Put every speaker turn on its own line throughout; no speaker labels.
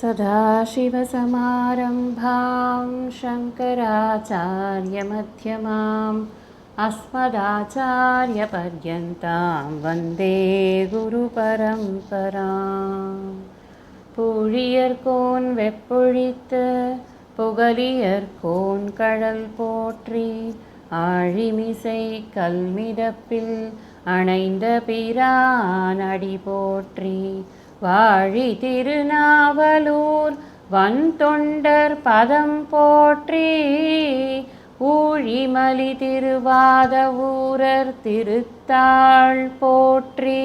सदाशिवसमारम्भां शङ्कराचार्यमध्यमाम् अस्मदाचार्यपर्यन्तां वन्दे गुरुपरम्पराम् புழியர்கோன் வெப்பொழித்து புகலியர்கோன் கடல் போற்றி ஆழிமிசை கல்மிதப்பில் அணைந்த பிரான் அடி போற்றி வாழி திருநாவலூர் வன் தொண்டர் பதம் போற்றி ஊழிமலி திருவாத ஊரர் திருத்தாள் போற்றி.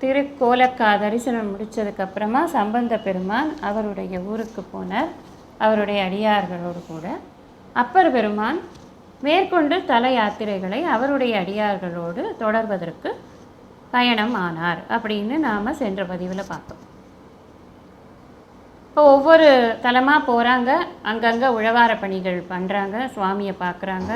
திருக்கோலக்கா தரிசனம் முடித்ததுக்கப்புறமா சம்பந்த பெருமான் அவருடைய ஊருக்கு போனார். அவருடைய அடியார்களோடு கூட. அப்பர் பெருமான் மேற்கொண்டு தல யாத்திரைகளை அவருடைய அடியார்களோடு தொடர்வதற்கு பயணம் ஆனார் அப்படின்னு நாம் சென்ற பதிவில் பார்த்தோம். இப்போ ஒவ்வொரு தலமாக போகிறாங்க அங்கங்கே உழவார பணிகள் பண்ணுறாங்க சுவாமியை பார்க்குறாங்க.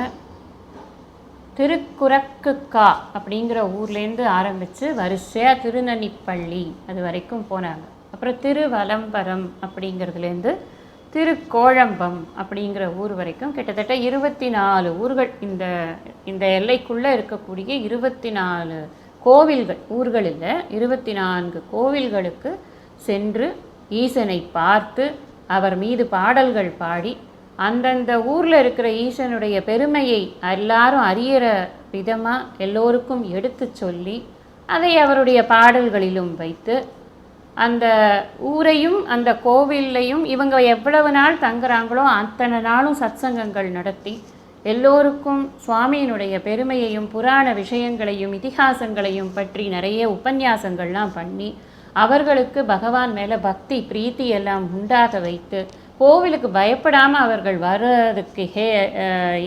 திருக்குறக்குக்கா அப்படிங்கிற ஊர்லேருந்து ஆரம்பித்து வரிசையாக திருநன்னிப்பள்ளி அது வரைக்கும் போனாங்க. அப்புறம் திருவலம்பரம் அப்படிங்கிறதுலேருந்து திருக்கோழம்பம் அப்படிங்கிற ஊர் வரைக்கும் கிட்டத்தட்ட இருபத்தி நாலு ஊர்கள் இந்த இந்த எல்லைக்குள்ளே இருக்கக்கூடிய இருபத்தி நாலு கோவில்கள் ஊர்களில் இருபத்தி நான்கு கோவில்களுக்கு சென்று ஈசனை பார்த்து அவர் மீது பாடல்கள் பாடி அந்தந்த ஊரில் இருக்கிற ஈசனுடைய பெருமையை எல்லாரும் அறியிற விதமாக எல்லோருக்கும் எடுத்து சொல்லி அதை அவருடைய பாடல்களிலும் வைத்து அந்த ஊரையும் அந்த கோவில்லையும் இவங்க எவ்வளவு நாள் தங்குறாங்களோ அத்தனை நாளும் சத்சங்கங்கள் நடத்தி எல்லோருக்கும் சுவாமியினுடைய பெருமையையும் புராண விஷயங்களையும் இதிகாசங்களையும் பற்றி நிறைய உபன்யாசங்கள்லாம் பண்ணி அவர்களுக்கு பகவான் மேலே பக்தி பிரீத்தி எல்லாம் உண்டாக வைத்து கோவிலுக்கு பயப்படாமல் அவர்கள் வர்றதுக்கு ஹே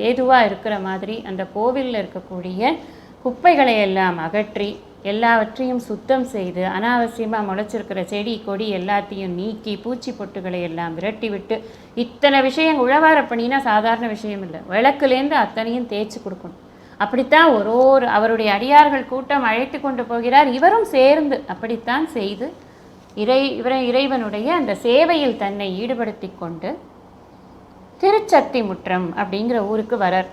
ஏதுவாக இருக்கிற மாதிரி அந்த கோவிலில் இருக்கக்கூடிய குப்பைகளை எல்லாம் அகற்றி எல்லாவற்றையும் சுத்தம் செய்து அனாவசியமாக முளைச்சிருக்கிற செடி கொடி எல்லாத்தையும் நீக்கி பூச்சி பொட்டுகளை எல்லாம் விரட்டி விட்டு இத்தனை விஷயம் உழவார பண்ணினா சாதாரண விஷயம் இல்லை. விளக்குலேருந்து அத்தனையும் தேய்ச்சி கொடுக்கணும். அப்படித்தான் ஒரு ஒரு அவருடைய அடியார்கள் கூட்டம் அழைத்து கொண்டு போகிறார். இவரும் சேர்ந்து அப்படித்தான் செய்து இறை இவரை இறைவனுடைய அந்த சேவையில் தன்னை ஈடுபடுத்தி கொண்டு திருச்சத்தி முற்றம் அப்படிங்கிற ஊருக்கு வரார்.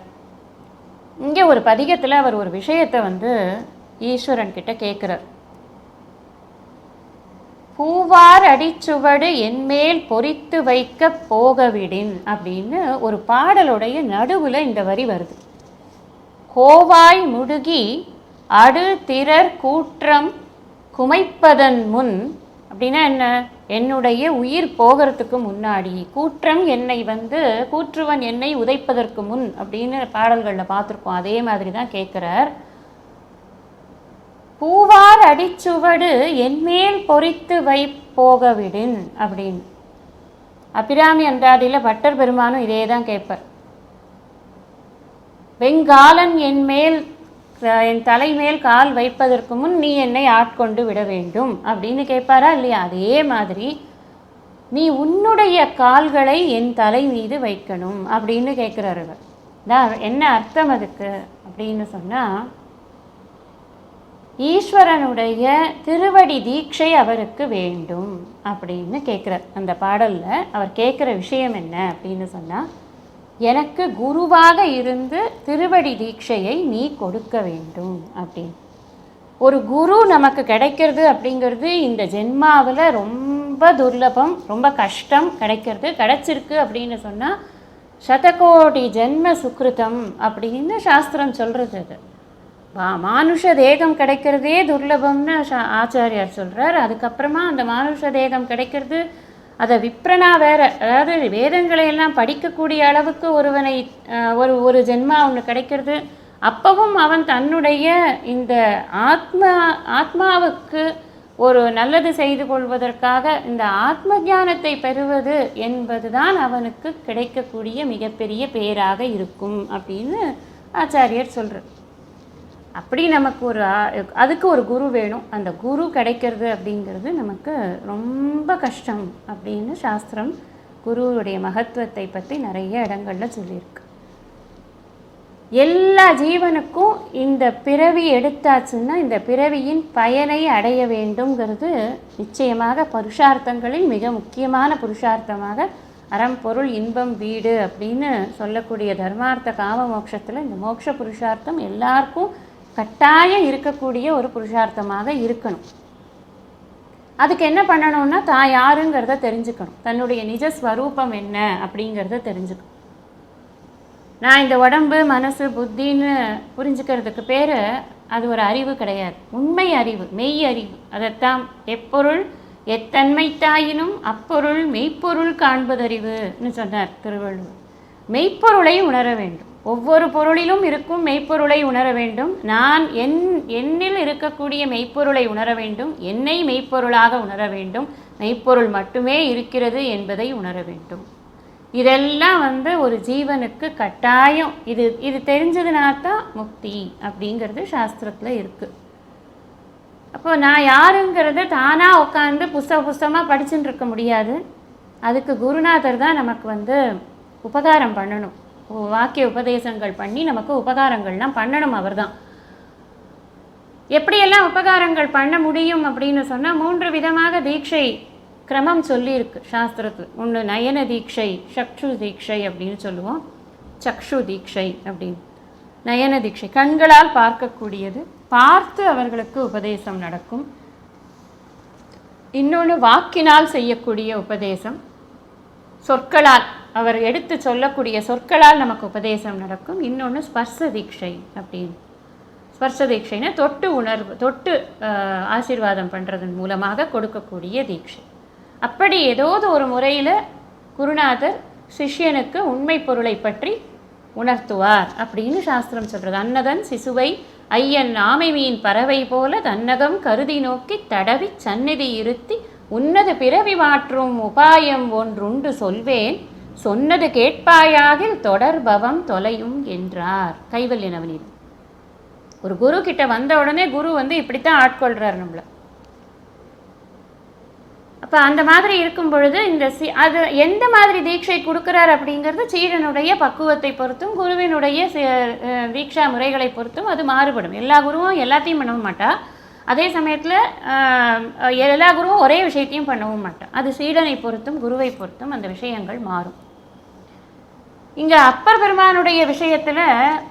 இங்கே ஒரு பதிகத்தில் அவர் ஒரு விஷயத்தை வந்து ஈஸ்வரன் கிட்ட கேட்குறார். பூவார் அடிச்சுவடு என்மேல் பொறித்து வைக்க போகவிடின் அப்படின்னு ஒரு பாடலுடைய நடுவில் இந்த வரி வருது. கோவாய் முடுகி அடு திரர் கூற்றம் குமைப்பதன் முன் அப்படின்னா என்ன? என்னுடைய உயிர் போகிறதுக்கு முன்னாடி கூற்றம் என்னை வந்து கூற்றுவன் என்னை உதைப்பதற்கு முன் அப்படின்னு பாடல்களில் பார்த்துருக்கோம். அதே மாதிரி தான் கேட்குறார். பூவார் அடிச்சுவடு என்மேல் பொறித்து வை போகவிடின் அப்படின்னு அபிராமி அன்றாதியில் பட்டர் பெருமானும் இதே தான் கேட்பார். வெங்காலன் என் மேல் என் தலைமேல் கால் வைப்பதற்கு முன் நீ என்னை ஆட்கொண்டு விட வேண்டும் அப்படின்னு கேட்பாரா இல்லையா? அதே மாதிரி நீ உன்னுடைய கால்களை என் தலை மீது வைக்கணும் அப்படின்னு கேட்குறாரு தான் என்ன அர்த்தம் அதுக்கு அப்படின்னு சொன்னால் ஈஸ்வரனுடைய திருவடி தீட்சை அவருக்கு வேண்டும் அப்படின்னு கேட்குறார் அந்த பாடலில் அவர் கேட்குற விஷயம் என்ன அப்படின்னு சொன்னால் எனக்கு குருவாக இருந்து திருவடி தீட்சையை நீ கொடுக்க வேண்டும் அப்படின்னு. ஒரு குரு நமக்கு கிடைக்கிறது அப்படிங்கிறது இந்த ஜென்மாவில் ரொம்ப துர்லபம் ரொம்ப கஷ்டம் கிடைக்கிறது கிடைச்சிருக்கு அப்படின்னு சொன்னால் சதகோடி ஜென்ம சுக்ருதம் அப்படின்னு சாஸ்திரம் சொல்கிறது அது. மானுஷ தேகம் கிடைக்கிறதே துர்லபம்னு ஆச்சாரியார் சொல்கிறார் அதுக்கப்புறமா அந்த மானுஷ தேகம் கிடைக்கிறது அதை விப்ரனா வேற அதாவது வேதங்களை எல்லாம் படிக்கக்கூடிய அளவுக்கு ஒருவனை ஒரு ஒரு ஜென்மா ஒன்று கிடைக்கிறது. அப்பவும் அவன் தன்னுடைய இந்த ஆத்மா ஆத்மாவுக்கு ஒரு நல்லது செய்து கொள்வதற்காக இந்த ஆத்ம ஞானத்தை பெறுவது என்பதுதான் அவனுக்கு கிடைக்கக்கூடிய மிகப்பெரிய பேராக இருக்கும் அப்படின்னு ஆச்சாரியர் சொல்கிறார் அப்படி நமக்கு ஒரு அதுக்கு ஒரு குரு வேணும். அந்த குரு கிடைக்கிறது அப்படிங்கிறது நமக்கு ரொம்ப கஷ்டம் அப்படின்னு சாஸ்திரம் குருவுடைய மகத்துவத்தை பற்றி நிறைய இடங்களில் சொல்லியிருக்கு. எல்லா ஜீவனுக்கும் இந்த பிறவி எடுத்தாச்சுன்னா இந்த பிறவியின் பயனை அடைய வேண்டும்ங்கிறது நிச்சயமாக புருஷார்த்தங்களில் மிக முக்கியமான புருஷார்த்தமாக அறம் பொருள் இன்பம் வீடு அப்படின்னு சொல்லக்கூடிய தர்மார்த்த காம மோட்சத்தில் இந்த மோட்ச புருஷார்த்தம் எல்லாருக்கும் கட்டாயம் இருக்கக்கூடிய ஒரு புருஷார்த்தமாக இருக்கணும். அதுக்கு என்ன பண்ணணும்னா தான் யாருங்கிறத தெரிஞ்சுக்கணும். தன்னுடைய நிஜ ஸ்வரூபம் என்ன அப்படிங்கிறத தெரிஞ்சுக்கணும். நான் இந்த உடம்பு மனசு புத்தின்னு புரிஞ்சுக்கிறதுக்கு பேர் அது ஒரு அறிவு கிடையாது. உண்மை அறிவு மெய் அறிவு. அதைத்தான் எப்பொருள் எத்தன்மை தாயினும் அப்பொருள் மெய்ப்பொருள் காண்பதறிவுன்னு சொன்னார் திருவள்ளுவர். மெய்ப்பொருளை உணர வேண்டும். ஒவ்வொரு பொருளிலும் இருக்கும் மெய்ப்பொருளை உணர வேண்டும். நான் என் என்னில் இருக்கக்கூடிய மெய்ப்பொருளை உணர வேண்டும். என்னை மெய்ப்பொருளாக உணர வேண்டும். மெய்ப்பொருள் மட்டுமே இருக்கிறது என்பதை உணர வேண்டும். இதெல்லாம் வந்து ஒரு ஜீவனுக்கு கட்டாயம். இது இது தெரிஞ்சதுனா தான் முக்தி அப்படிங்கிறது சாஸ்திரத்தில் இருக்குது அப்போ நான் யாருங்கிறத தானாக உட்காந்து புஸ்தக புஸ்தகமாக படிச்சுட்டு இருக்க முடியாது. அதுக்கு குருநாதர் தான் நமக்கு வந்து உபகாரம் பண்ணணும். வாக்கிய உபதேசங்கள் பண்ணி நமக்கு உபகாரங்கள்லாம் பண்ணணும் அவர்தான். எப்படியெல்லாம் உபகாரங்கள் பண்ண முடியும் அப்படின்னு சொன்னால் மூன்று விதமாக தீட்சை கிரமம் சொல்லியிருக்கு சாஸ்திரத்தில். ஒன்று நயன தீட்சை சக்ஷு தீட்சை அப்படின்னு சொல்லுவோம். சக்ஷு தீட்சை அப்படின்னு. நயன தீட்சை கண்களால் பார்க்கக்கூடியது பார்த்து அவர்களுக்கு உபதேசம் நடக்கும். இன்னொன்று வாக்கினால் செய்யக்கூடிய உபதேசம் சொற்களால் அவர் எடுத்து சொல்லக்கூடிய சொற்களால் நமக்கு உபதேசம் நடக்கும். இன்னொன்று ஸ்பர்ச தீட்சை அப்படின்னு. ஸ்பர்ச தீட்சைனா தொட்டு உணர்வு தொட்டு ஆசீர்வாதம் பண்ணுறதன் மூலமாக கொடுக்கக்கூடிய தீட்சை. அப்படி ஏதாவது ஒரு முறையில் குருநாதர் சிஷ்யனுக்கு உண்மை பொருளை பற்றி உணர்த்துவார் அப்படின்னு சாஸ்திரம் சொல்கிறது அன்னதன் சிசுவை ஐயன் ஆமை மீன் பறவை போல தன்னகம் கருதி நோக்கி தடவி சந்நிதி இருத்தி உன்னது பிறவி மாற்றும் உபாயம் ஒன்றுண்டு சொல்வேன். சொன்னது கேட்பாயாகில் தொடர்பவம் தொலையும் என்றார். கைவல்ய நவநீதம் ஒரு குரு கிட்ட வந்த உடனே குரு வந்து இப்படித்தான் ஆட்கொள்றார் நம்மளை. அப்போ அந்த மாதிரி இருக்கும் பொழுது இந்த சி அது எந்த மாதிரி தீட்சை கொடுக்குறார் அப்படிங்கிறது சீடனுடைய பக்குவத்தை பொறுத்தும் குருவினுடைய தீட்சா முறைகளை பொறுத்தும் அது மாறுபடும். எல்லா குருவும் எல்லாத்தையும் பண்ணவும் மாட்டா. அதே சமயத்தில் எல்லா குருவும் ஒரே விஷயத்தையும் பண்ணவும் மாட்டா. அது சீடனை பொறுத்தும் குருவை பொறுத்தும் அந்த விஷயங்கள் மாறும். இங்கே அப்பர் பெருமானுடைய விஷயத்தில்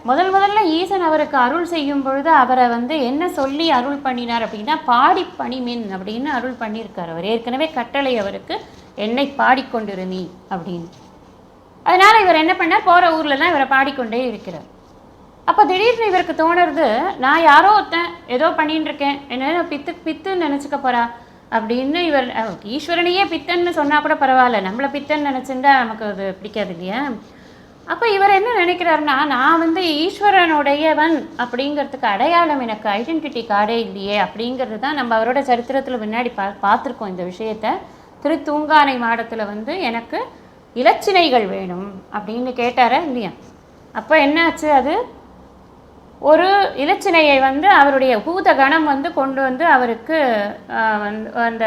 முதல் முதல்ல ஈசன் அவருக்கு அருள் செய்யும் பொழுது அவரை வந்து என்ன சொல்லி அருள் பண்ணினார் அப்படின்னா பாடி பணிமின் அப்படின்னு அருள் பண்ணியிருக்கார் அவர். ஏற்கனவே கட்டளை அவருக்கு என்னை பாடிக்கொண்டிரு நீ அப்படின்னு. அதனால இவர் என்ன பண்ணார்? போகிற ஊர்லலாம் இவரை பாடிக்கொண்டே இருக்கிறார். அப்போ திடீர்னு இவருக்கு தோணுறது நான் யாரோ ஒருத்தன் ஏதோ பண்ணின்னு இருக்கேன் என்ன பித்து பித்துன்னு நினச்சிக்க போகிறா அப்படின்னு இவர் ஈஸ்வரனையே பித்தன்னு சொன்னால் கூட பரவாயில்ல. நம்மளை பித்தன்னு நினச்சிருந்தா நமக்கு அது பிடிக்காது இல்லையா? அப்போ இவர் என்ன நினைக்கிறாருன்னா நான் வந்து ஈஸ்வரனுடையவன் அப்படிங்கிறதுக்கு அடையாளம் எனக்கு ஐடென்டிட்டி கார்டே இல்லையே அப்படிங்கிறது தான் நம்ம அவரோட சரித்திரத்தில் முன்னாடி பா பார்த்துருக்கோம் இந்த விஷயத்த. திருத்தூங்கானை மாடத்தில் வந்து எனக்கு இலச்சினைகள் வேணும் அப்படின்னு கேட்டாரா இல்லையா? அப்போ என்னாச்சு அது? ஒரு இலச்சினையை வந்து அவருடைய பூத கணம் வந்து கொண்டு வந்து அவருக்கு வந்து அந்த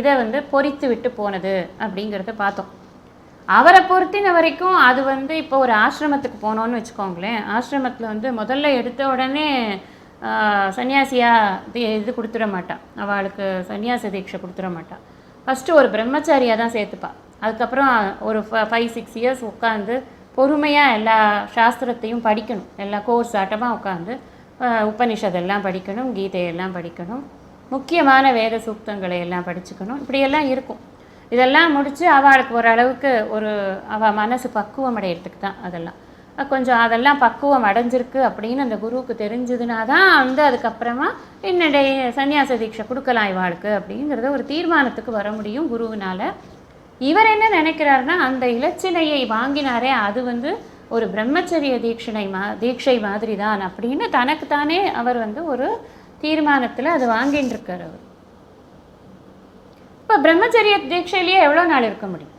இதை வந்து பொறித்து விட்டு போனது அப்படிங்கிறத பார்த்தோம். அவரை பொறுத்தின வரைக்கும் அது வந்து இப்போ ஒரு ஆசிரமத்துக்கு போனோன்னு வச்சுக்கோங்களேன். ஆசிரமத்தில் வந்து முதல்ல எடுத்த உடனே சன்னியாசியாக இது இது கொடுத்துட மாட்டான் அவளுக்கு சன்னியாச தீட்சை கொடுத்துட மாட்டான் ஃபஸ்ட்டு ஒரு பிரம்மச்சாரியாக தான் சேர்த்துப்பா. அதுக்கப்புறம் ஒரு ஃபைவ் சிக்ஸ் இயர்ஸ் உட்காந்து பொறுமையாக எல்லா சாஸ்திரத்தையும் படிக்கணும். எல்லா கோர்ஸ் ஆட்டமாக உட்காந்து உபனிஷதெல்லாம் படிக்கணும் கீதையெல்லாம் படிக்கணும். முக்கியமான வேத சூக்தங்களை எல்லாம் படிச்சுக்கணும். இப்படியெல்லாம் இருக்கும். இதெல்லாம் முடித்து அவளுக்கு ஓரளவுக்கு ஒரு அவள் மனசு பக்குவம் அடையிறதுக்கு தான் அதெல்லாம். கொஞ்சம் அதெல்லாம் பக்குவம் அடைஞ்சிருக்கு அப்படின்னு அந்த குருவுக்கு தெரிஞ்சதுனா தான் வந்து அதுக்கப்புறமா என்னுடைய சன்னியாச தீட்சை கொடுக்கலாம் இவாளுக்கு அப்படிங்கிறத ஒரு தீர்மானத்துக்கு வர முடியும் குருவினால். இவர் என்ன நினைக்கிறாருன்னா அந்த இலச்சினையை வாங்கினாரே அது வந்து ஒரு பிரம்மச்சரிய தீட்சணை மா தீட்சை மாதிரி தான் அப்படின்னு தனக்குத்தானே அவர் வந்து ஒரு தீர்மானத்தில் அது வாங்கின்னு இருக்கார் அவர். இப்போ பிரம்மச்சரிய தீட்சையிலேயே எவ்வளோ நாள் இருக்க முடியும்?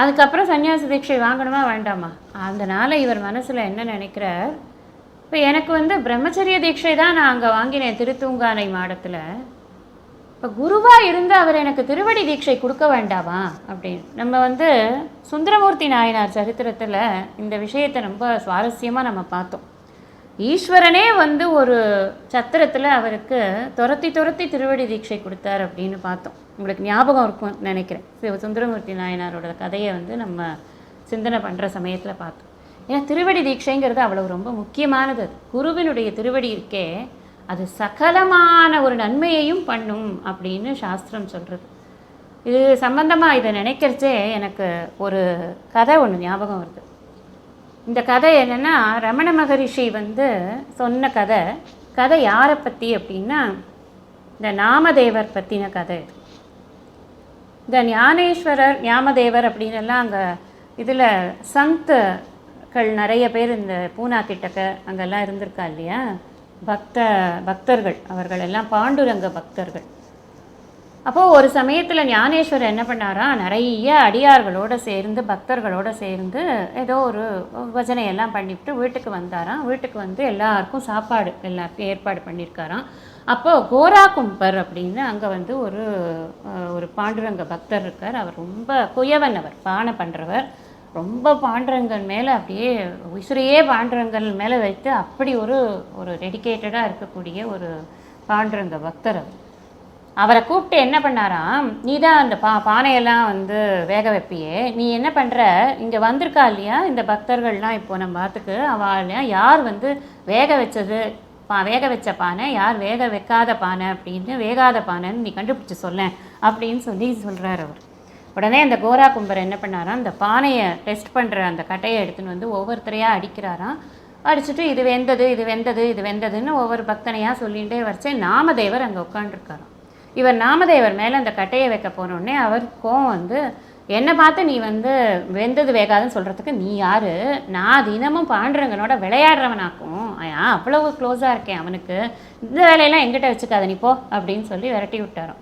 அதுக்கப்புறம் சன்னியாச தீட்சை வாங்கணுமா வேண்டாமா? அதனால் இவர் மனசில் என்ன நினைக்கிறார்? இப்போ எனக்கு வந்து பிரம்மச்சரிய தீட்சை தான் நான் அங்கே வாங்கினேன் திருத்தூங்கானை மாடத்தில். இப்போ குருவாக இருந்து அவர் எனக்கு திருவடி தீட்சை கொடுக்க வேண்டாமா? அப்படின்னு. நம்ம வந்து சுந்தரமூர்த்தி நாயனார் சரித்திரத்தில் இந்த விஷயத்தை ரொம்ப சுவாரஸ்யமாக நம்ம பார்த்தோம். ஈஸ்வரனே வந்து ஒரு சத்திரத்தில் அவருக்கு துரத்தி துரத்தி திருவடி தீட்சை கொடுத்தார் அப்படின்னு பார்த்தோம். உங்களுக்கு ஞாபகம் இருக்கும் நினைக்கிறேன். சிவ சுந்தரமூர்த்தி நாயனாரோட கதையை வந்து நம்ம சிந்தனை பண்ணுற சமயத்தில் பார்த்தோம். ஏன்னா திருவடி தீட்சைங்கிறது அவ்வளவு ரொம்ப முக்கியமானது அது. குருவினுடைய திருவடி இருக்கே அது சகலமான ஒரு நன்மையையும் பண்ணும் அப்படின்னு சாஸ்திரம் சொல்கிறது இது சம்பந்தமாக இதை நினைக்கிறச்சே எனக்கு ஒரு கதை ஒன்று ஞாபகம் வருது. இந்த கதை என்னென்னா ரமண மகரிஷி வந்து சொன்ன கதை. கதை யாரை பற்றி அப்படின்னா இந்த நாமதேவர் பற்றின கதை. இது இந்த ஞானேஸ்வரர் ஞாமதேவர் அப்படின்னெல்லாம் அங்கே இதில் சங்கக்கள் நிறைய பேர் இந்த பூனா கிட்டக்க அங்கெல்லாம் இருந்திருக்கா இல்லையா? பக்த பக்தர்கள் அவர்கள் எல்லாம் பாண்டுரங்க பக்தர்கள். அப்போது ஒரு சமயத்தில் ஞானேஸ்வரர் என்ன பண்ணாரா? நிறைய அடியார்களோடு சேர்ந்து பக்தர்களோடு சேர்ந்து ஏதோ ஒரு பஜனை எல்லாம் பண்ணிவிட்டு வீட்டுக்கு வந்தாராம். வீட்டுக்கு வந்து எல்லாருக்கும் சாப்பாடு எல்லாருக்கும் ஏற்பாடு பண்ணியிருக்காராம். அப்போது கோரா கும்பர் அப்படின்னு அங்கே வந்து ஒரு ஒரு பாண்டுரங்க பக்தர் இருக்கார். அவர் ரொம்ப குயவன் அவர் பானை பண்ணுறவர் ரொம்ப பாண்டுரங்கன் மேலே அப்படியே உசுரையே பாண்டுரங்கன் மேலே வைத்து அப்படி ஒரு ஒரு டெடிக்கேட்டடாக இருக்கக்கூடிய ஒரு பாண்டுரங்க பக்தர் அவர். அவரை கூப்பிட்டு என்ன பண்ணாராம்? நீ தான் அந்த பா பானையெல்லாம் வந்து வேக வைப்பியே. நீ என்ன பண்ணுற இங்கே வந்திருக்கா இல்லையா? இந்த பக்தர்கள்லாம் இப்போ நம்ம பார்த்துக்கு அவள் யார் வந்து வேக வச்சது? பா வேக வச்ச பானை? யார் வேக வைக்காத பானை அப்படின்னு வேகாத பானைன்னு நீ கண்டுபிடிச்சி சொல்ல அப்படின்னு சொல்லி சொல்கிறார் அவர். உடனே அந்த கோரா கும்பர் என்ன பண்ணாராம்? அந்த பானையை டெஸ்ட் பண்ணுற அந்த கட்டையை எடுத்துன்னு வந்து ஒவ்வொருத்தரையாக அடிக்கிறாராம். அடிச்சுட்டு இது வெந்தது இது வெந்தது இது வெந்ததுன்னு ஒவ்வொரு பக்தனையாக சொல்லிகிட்டே வரைச்சே நாமதேவர் அங்கே உட்காந்துருக்காராம் இவர் நாமதேவர் மேலே அந்த கட்டையை வைக்க போனோடனே அவர் வந்து என்னை பார்த்து நீ வந்து வெந்தது வேகாதுன்னு சொல்கிறதுக்கு நீ யார்? நான் தினமும் பாண்டுரங்கனோட விளையாடுறவனாக்கும். ஏன் அவ்வளவு க்ளோஸாக இருக்கேன் அவனுக்கு. இந்த வேலையெல்லாம் எங்கிட்ட வச்சுக்காத நீ போ அப்படின்னு சொல்லி விரட்டி விட்டாராம்.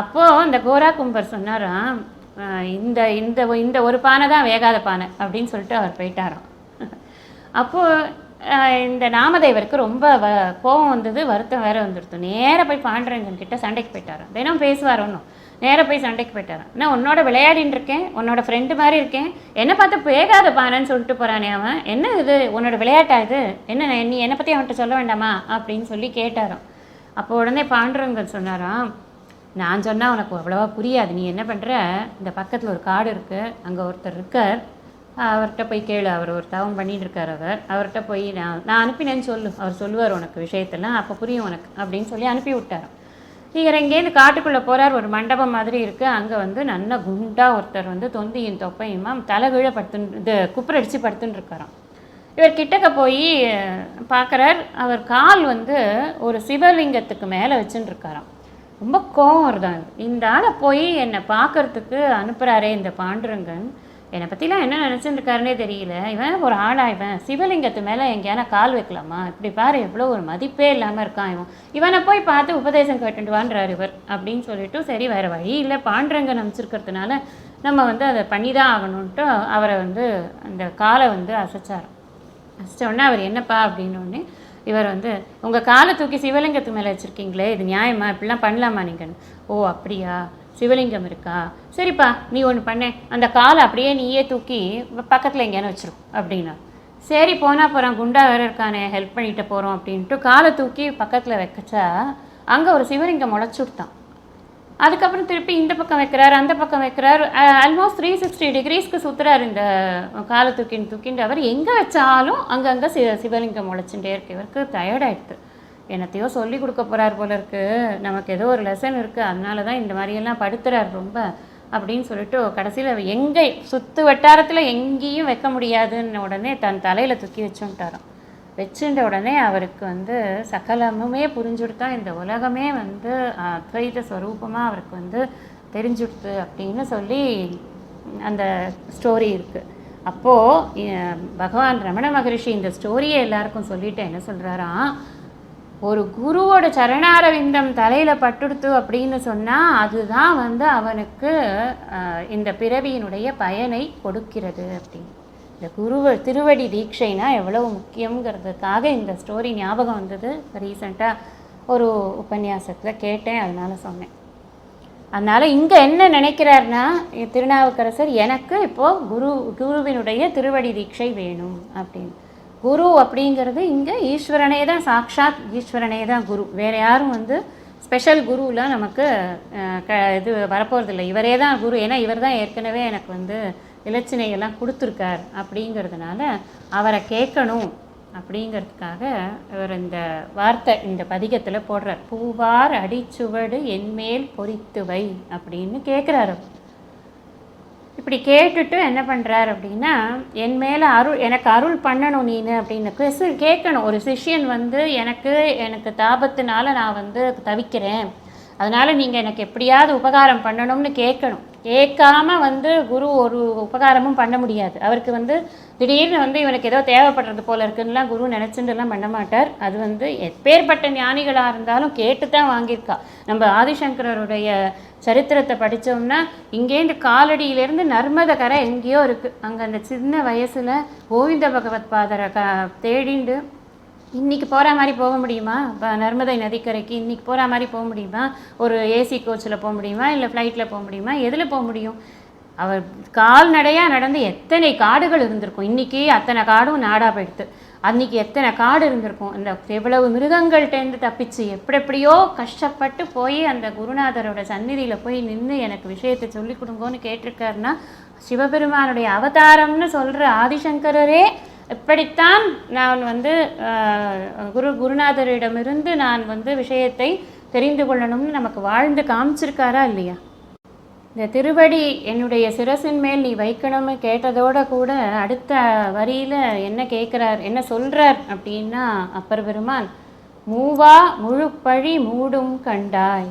அப்போது இந்த கோரா கும்பர் சொன்னாராம் இந்த இந்த இந்த ஒரு பானை தான் வேகாத பானை அப்படின்னு சொல்லிட்டு அவர் போயிட்டாராம். அப்போது இந்த நாமதேவருக்கு ரொம்ப வ கோபம் வந்தது வருத்தம் வேறு வந்துடுத்து நேராக போய் பாண்டரங்கன் கிட்ட சண்டைக்கு போயிட்டாராம். தினம் பேசுவார் ஒன்றும் நேராக போய் சண்டைக்கு போயிட்டாராம். நான் உன்னோட விளையாடின்னு இருக்கேன். உன்னோட ஃப்ரெண்டு மாதிரி இருக்கேன். என்ன பார்த்து பேகாத பானைன்னு சொல்லிட்டு போகிறானே அவன். என்ன இது? உன்னோட விளையாட்டா இது? என்ன நீ என்னை பற்றி அவன்கிட்ட சொல்ல வேண்டாமா? அப்படின்னு சொல்லி கேட்டாராம். அப்போ உடனே பாண்டரங்கன் சொன்னாராம் நான் சொன்னால் உனக்கு அவ்வளோவா புரியாது. நீ என்ன பண்ணுற இந்த பக்கத்தில் ஒரு காடு இருக்குது அங்கே ஒருத்தர் இருக்கார். அவர்கிட்ட போய் கேளு அவர் ஒரு தவம் பண்ணிட்டு இருக்கார் அவர். அவர்கிட்ட போய் நான் நான் அனுப்பினேன்னு சொல்லு. அவர் சொல்லுவார் உனக்கு விஷயத்தெல்லாம் அப்போ புரியும் உனக்கு அப்படின்னு சொல்லி அனுப்பி விட்டார். இவர் இங்கேருந்து காட்டுக்குள்ளே போகிறார் ஒரு மண்டபம் மாதிரி இருக்குது அங்கே வந்து நல்ல குண்டாக ஒருத்தர் வந்து தொந்தியும் தொப்பையுமா தலை கீழ படுத்துன்னு இது குப்புரடிச்சு படுத்துன்னு இருக்காராம் இவர் கிட்டக்க போய் பார்க்குறார் அவர் கால் வந்து ஒரு சிவலிங்கத்துக்கு மேலே வச்சுன்னு இருக்காராம் ரொம்ப கோவம் வருதான் இந்த ஆளை போய் என்னை பார்க்கறதுக்கு அனுப்புகிறாரே இந்த பாண்டுரங்கன். என்னை பற்றிலாம் என்ன நினச்சிருக்காருனே இருக்காருனே தெரியல. இவன் ஒரு ஆளா இவன்? சிவலிங்கத்து மேலே எங்கேயான கால் வைக்கலாமா? இப்படி பாரு எவ்வளோ ஒரு மதிப்பே இல்லாமல் இருக்கான் இவன். இவனை போய் பார்த்து உபதேசம் கேட்டுட்டு வான்றார் இவர் அப்படின்னு சொல்லிட்டு சரி வேறு வழி இல்லை. பாண்டரங்க அமைச்சிருக்கிறதுனால நம்ம வந்து அதை பண்ணி தான் ஆகணுன்ட்டு அவரை வந்து அந்த காலை வந்து அசைச்சார். அசைச்ச உடனே அவர் என்னப்பா அப்படின்னோடனே இவர் வந்து உங்கள் காலை தூக்கி சிவலிங்கத்து மேலே வச்சுருக்கீங்களே இது நியாயமா? இப்படிலாம் பண்ணலாமா நீங்கள் ஓ அப்படியா? சிவலிங்கம் இருக்கா? சரிப்பா நீ ஒன்று பண்ண. அந்த காலை அப்படியே நீயே தூக்கி பக்கத்தில் எங்கேயானு வச்சிரும் அப்படின்னா. சரி போனால் போகிறான் குண்டா வேற இருக்கானே ஹெல்ப் பண்ணிட்டு போகிறோம் அப்படின்ட்டு காலை தூக்கி பக்கத்தில் வைக்கச்சா அங்கே ஒரு சிவலிங்கம் முளைச்சுட்டான் அதுக்கப்புறம் திருப்பி இந்த பக்கம் வைக்கிறார் அந்த பக்கம் வைக்கிறார். ஆல்மோஸ்ட் த்ரீ சிக்ஸ்டி டிகிரிஸ்க்கு சுற்றுறாரு இந்த காலை தூக்கின்னு தூக்கின்ற அவர் எங்கே வச்சாலும் அங்கங்கே சி சிவலிங்கம் முளைச்சுட்டே இருக்கு. இவருக்கு டயர்டாயிடுது என்னத்தையோ சொல்லி கொடுக்க போகிறார் போல இருக்கு. நமக்கு ஏதோ ஒரு லெசன் இருக்குது அதனால தான் இந்த மாதிரியெல்லாம் படுத்துறார் ரொம்ப அப்படின்னு சொல்லிட்டு கடைசியில் எங்கே சுற்று வட்டாரத்தில் எங்கேயும் வைக்க முடியாதுன்னு உடனே தன் தலையில் தூக்கி வச்சுட்டாராம். வச்சுட்ட உடனே அவருக்கு வந்து சகலமுமே புரிஞ்சுடுத்தா இந்த உலகமே வந்து அத்வைத ஸ்வரூபமாக அவருக்கு வந்து தெரிஞ்சுடுத்து அப்படின்னு சொல்லி அந்த ஸ்டோரி இருக்குது அப்போது பகவான் ரமண மகரிஷி இந்த ஸ்டோரியை எல்லாருக்கும் சொல்லிட்டு என்ன சொல்கிறாராம் ஒரு குருவோட சரணாரவிந்தம் தலையில் பட்டுடுத்து அப்படின்னு சொன்னால் அதுதான் வந்து அவனுக்கு இந்த பிறவியினுடைய பயனை கொடுக்கிறது அப்படின்னு. இந்த குருவ திருவடி தீட்சைனா எவ்வளவு முக்கியங்கிறதுக்காக இந்த ஸ்டோரி ஞாபகம் வந்தது. ரீசண்டாக ஒரு உபன்யாசத்தில் கேட்டேன் அதனால் சொன்னேன். அதனால் இங்கே என்ன நினைக்கிறாருன்னா திருநாவுக்கரசர் எனக்கு இப்போது குரு குருவினுடைய திருவடி தீட்சை வேணும் அப்படின்னு. குரு அப்படிங்கிறது இங்கே ஈஸ்வரனே தான் சாக்ஷாத் ஈஸ்வரனே தான் குரு. வேறு யாரும் வந்து ஸ்பெஷல் குருலாம் நமக்கு க இது வரப்போகிறதில்ல இவரே தான் குரு. ஏன்னா இவர் தான் ஏற்கனவே எனக்கு வந்து இலச்சினையெல்லாம் கொடுத்துருக்கார் அப்படிங்கிறதுனால அவரை கேட்கணும் அப்படிங்கிறதுக்காக இவர் இந்த வார்த்தை இந்த பதிகத்தில் போடுறார். பூவார் அடிச்சுவடு என்மேல் பொறித்து வை அப்படின்னு கேட்குறாரு இப்படி கேட்டுட்டு என்ன பண்ணுறார் அப்படின்னா என் மேலே அருள் எனக்கு அருள் பண்ணணும் நீனு அப்படின்னு கிறிஸ்து கேட்கணும். ஒரு சிஷ்யன் வந்து எனக்கு எனக்கு தாபத்தினால நான் வந்து தவிக்கிறேன். அதனால் நீங்கள் எனக்கு எப்படியாவது உபகாரம் பண்ணணும்னு கேட்கணும். கேட்காம வந்து குரு ஒரு உபகாரமும் பண்ண முடியாது. அவருக்கு வந்து திடீர்னு வந்து இவனுக்கு ஏதோ தேவைப்படுறது போல இருக்குன்னுலாம் குரு நினச்சிட்டுலாம் பண்ண மாட்டார். அது வந்து எப்பேற்பட்ட ஞானிகளாக இருந்தாலும் கேட்டு தான் வாங்கியிருக்கா. நம்ம ஆதிசங்கரருடைய சரித்திரத்தை படித்தோம்னா இங்கேருந்து காலடியிலேருந்து நர்மத கரை எங்கேயோ இருக்குது அங்கே அந்த சின்ன வயசில் கோவிந்த பகவத் பாதரை க தேடிண்டு இன்றைக்கி போகிற மாதிரி போக முடியுமா? நர்மதை நதிக்கரைக்கு இன்றைக்கி போகிற மாதிரி போக முடியுமா? ஒரு ஏசி கோச்சில் போக முடியுமா? இல்லை ஃப்ளைட்டில் போக முடியுமா? எதில் போக முடியும்? அவர் கால்நடையாக நடந்து எத்தனை காடுகள் இருந்திருக்கும். இன்றைக்கி அத்தனை காடும் நாடாக போயிடுத்து. அன்றைக்கி எத்தனை காடு இருந்திருக்கும். அந்த எவ்வளவு மிருகங்கள்கிட்டேருந்து தப்பிச்சு எப்படி எப்படியோ கஷ்டப்பட்டு போய் அந்த குருநாதரோட சந்நிதியில் போய் நின்று எனக்கு விஷயத்தை சொல்லி கொடுங்கோன்னு கேட்டிருக்காருன்னா சிவபெருமானுடைய அவதாரம்னு சொல்கிற ஆதிசங்கரரே இப்படித்தான் நான் வந்து குரு குருநாதரிடமிருந்து நான் வந்து விஷயத்தை தெரிந்து கொள்ளணும்னு நமக்கு வாழ்ந்து காமிச்சிருக்காரா இல்லையா? இந்த திருவடி என்னுடைய சிரசின் மேல் நீ வைக்கணும்னு கேட்டதோட கூட அடுத்த வரியில் என்ன கேட்குறார் என்ன சொல்கிறார் அப்படின்னா அப்பர் பெருமான் மூவா முழுப்பழி மூடும் கண்டாய்.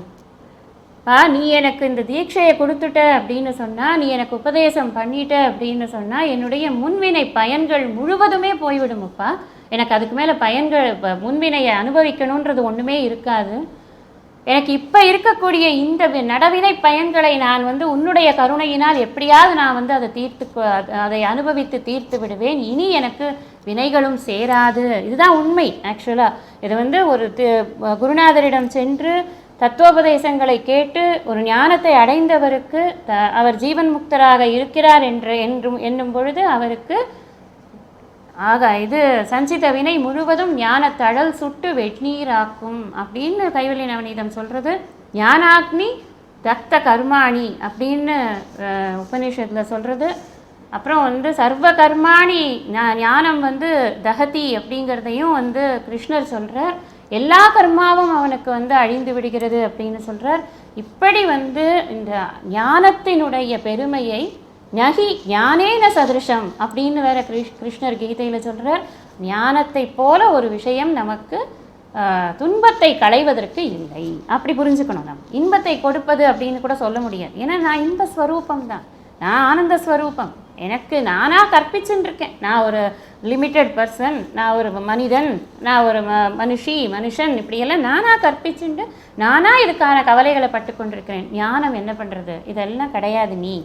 ஆ நீ எனக்கு இந்த தீட்சையை கொடுத்துட்ட அப்படின்னு சொன்னால் நீ எனக்கு உபதேசம் பண்ணிட்ட அப்படின்னு சொன்னால் என்னுடைய முன்வினை பயன்கள் முழுவதுமே போய்விடுமப்பா. எனக்கு அதுக்கு மேலே பயன்கள் முன்வினையை அனுபவிக்கணுன்றது ஒன்றுமே இருக்காது. எனக்கு இப்போ இருக்கக்கூடிய இந்த நடவினை பயன்களை நான் வந்து உன்னுடைய கருணையினால் எப்படியாவது நான் வந்து அதை தீர்த்து அதை அனுபவித்து தீர்த்து விடுவேன். இனி எனக்கு வினைகளும் சேராது. இதுதான் உண்மை ஆக்சுவலாக இது வந்து ஒரு குருநாதரிடம் சென்று தத்துவோபதேசங்களை கேட்டு ஒரு ஞானத்தை அடைந்தவருக்கு த அவர் ஜீவன் முக்தராக இருக்கிறார் என்று என்றும் என்னும் பொழுது அவருக்கு ஆக இது சஞ்சித வினை முழுவதும் ஞான தழல் சுட்டு வெட்நீராக்கும் அப்படின்னு கைவல்லி நவநீதம் சொல்கிறது ஞானாக்னி தக்த கர்மாணி அப்படின்னு உபநிஷத்தில் சொல்கிறது அப்புறம் வந்து சர்வ கர்மாணி ஞா- ஞானம் வந்து தகதி அப்படிங்கிறதையும் வந்து கிருஷ்ணர் சொல்கிறார் எல்லா கர்மாவும் அவனுக்கு வந்து அழிந்து விடுகிறது அப்படின்னு சொல்கிறார் இப்படி வந்து இந்த ஞானத்தினுடைய பெருமையை நகி ஞானேன சதிருஷம் அப்படின்னு வேற கிருஷ் கிருஷ்ணர் கீதையில் சொல்கிறார் ஞானத்தை போல ஒரு விஷயம் நமக்கு துன்பத்தை களைவதற்கு இல்லை. அப்படி புரிஞ்சுக்கணும் நம்ம. இன்பத்தை கொடுப்பது அப்படின்னு கூட சொல்ல முடியாது. ஏன்னா நான் இன்ப ஸ்வரூபம் தான். நான் ஆனந்த ஸ்வரூபம். எனக்கு நானாக கற்பிச்சுருக்கேன் நான் ஒரு லிமிட்டெட் பர்சன் நான் ஒரு மனிதன் நான் ஒரு ம மனுஷி மனுஷன் இப்படியெல்லாம் நானாக கற்பிச்சுண்டு நானாக இதுக்கான கவலைகளை பட்டு கொண்டிருக்கிறேன் ஞானம் என்ன பண்ணுறது இதெல்லாம் கிடையாது நீ.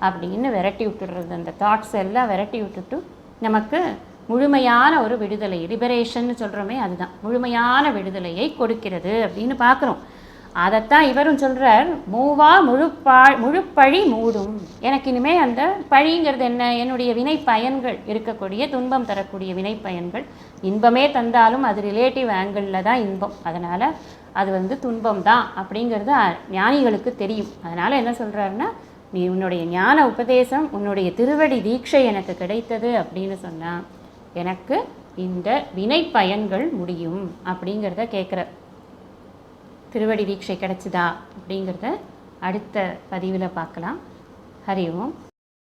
அப்படின்னு விரட்டி விட்டுடுறது. அந்த தாட்ஸ் எல்லாம் விரட்டி விட்டுட்டு நமக்கு முழுமையான ஒரு விடுதலை லிபரேஷன்னு சொல்கிறோமே அதுதான். முழுமையான விடுதலையை கொடுக்கிறது அப்படின்னு பார்க்குறோம். அதைத்தான் இவரும் சொல்கிறார் மூவா முழுப்பா முழுப்பழி மூடும். எனக்கு இனிமே அந்த பழிங்கிறது என்ன? என்னுடைய வினை பயன்கள் இருக்கக்கூடிய துன்பம் தரக்கூடிய வினை பயன்கள் இன்பமே தந்தாலும் அது ரிலேட்டிவ் ஆங்கிளில் தான் இன்பம். அதனால் அது வந்து துன்பம் தான் அப்படிங்கிறது ஞானிகளுக்கு தெரியும். அதனால் என்ன சொல்கிறாருன்னா நீ உன்னுடைய ஞான உபதேசம் உன்னுடைய திருவடி தீட்சை எனக்கு கிடைத்தது அப்படின்னு சொன்னால் எனக்கு இந்த வினை பயன்கள் முடியும் அப்படிங்கிறத கேட்குற திருவடி தீட்சை கிடைச்சிதா அப்படிங்கிறத அடுத்த பதிவில் பார்க்கலாம். ஹரி ஓம்.